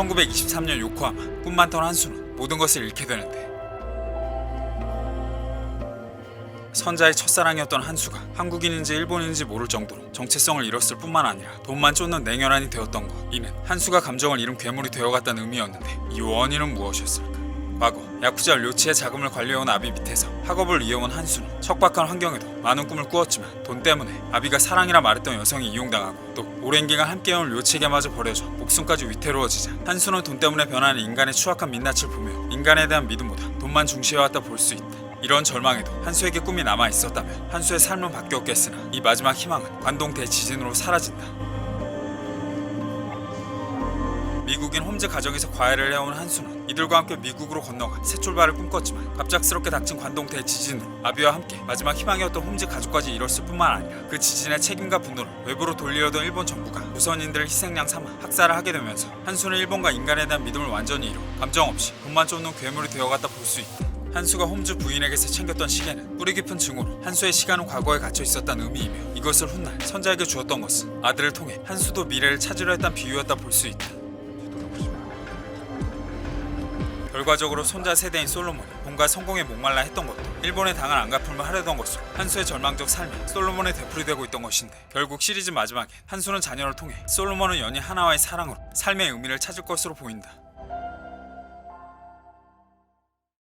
1923년 요코하마 꿈 많던 한수는 모든 것을 잃게 되는데. 선자의 첫사랑이었던 한수가 한국인인지 일본인인지 모를 정도로 정체성을 잃었을 뿐만 아니라 돈만 쫓는 냉혈한이 되었던 것. 이는 한수가 감정을 잃은 괴물이 되어갔다는 의미였는데 이 원인은 무엇이었을까 과거 야쿠자 료치의 자금을 관리해온 아비 밑에서 학업을 이어온 한수는 척박한 환경에도 많은 꿈을 꾸었지만 돈 때문에 아비가 사랑이라 말했던 여성이 이용당하고 또 오랜 기간 함께해온 료치에게마저 버려져 목숨까지 위태로워지자 한수는 돈 때문에 변하는 인간의 추악한 민낯을 보며 인간에 대한 믿음보다 돈만 중시해왔다 볼 수 있다 이런 절망에도 한수에게 꿈이 남아 있었다면 한수의 삶은 바뀌었겠으나 이 마지막 희망은 관동 대지진으로 사라진다. 미국인 홈즈 가정에서 과외를 해온 한수는 이들과 함께 미국으로 건너가 새 출발을 꿈꿨지만 갑작스럽게 닥친 관동 대지진으로 아비와 함께 마지막 희망이었던 홈즈 가족까지 잃었을 뿐만 아니라 그 지진의 책임과 분노를 외부로 돌리려던 일본 정부가 무선인들을 희생양 삼아 학살을 하게 되면서 한수는 일본과 인간에 대한 믿음을 완전히 잃어 감정 없이 돈만 쫓는 괴물이 되어갔다 볼 수 있다. 한수가 홈즈 부인에게서 챙겼던 시계는 뿌리 깊은 증오로 한수의 시간은 과거에 갇혀 있었다는 의미이며 이것을 훗날 선자에게 주었던 것은 아들을 통해 한수도 미래를 찾으려 했던 비유였다 볼 수 있다. 결과적으로 손자 세대인 솔로몬이 뭔가 성공에 목말라 했던 것도 일본에 당한 안갚음을 하려던 것으로 한수의 절망적 삶이 솔로몬에 되풀이되고 있던 것인데 결국 시리즈 마지막에 한수는 자녀를 통해 솔로몬은 연인 하나와의 사랑으로 삶의 의미를 찾을 것으로 보인다.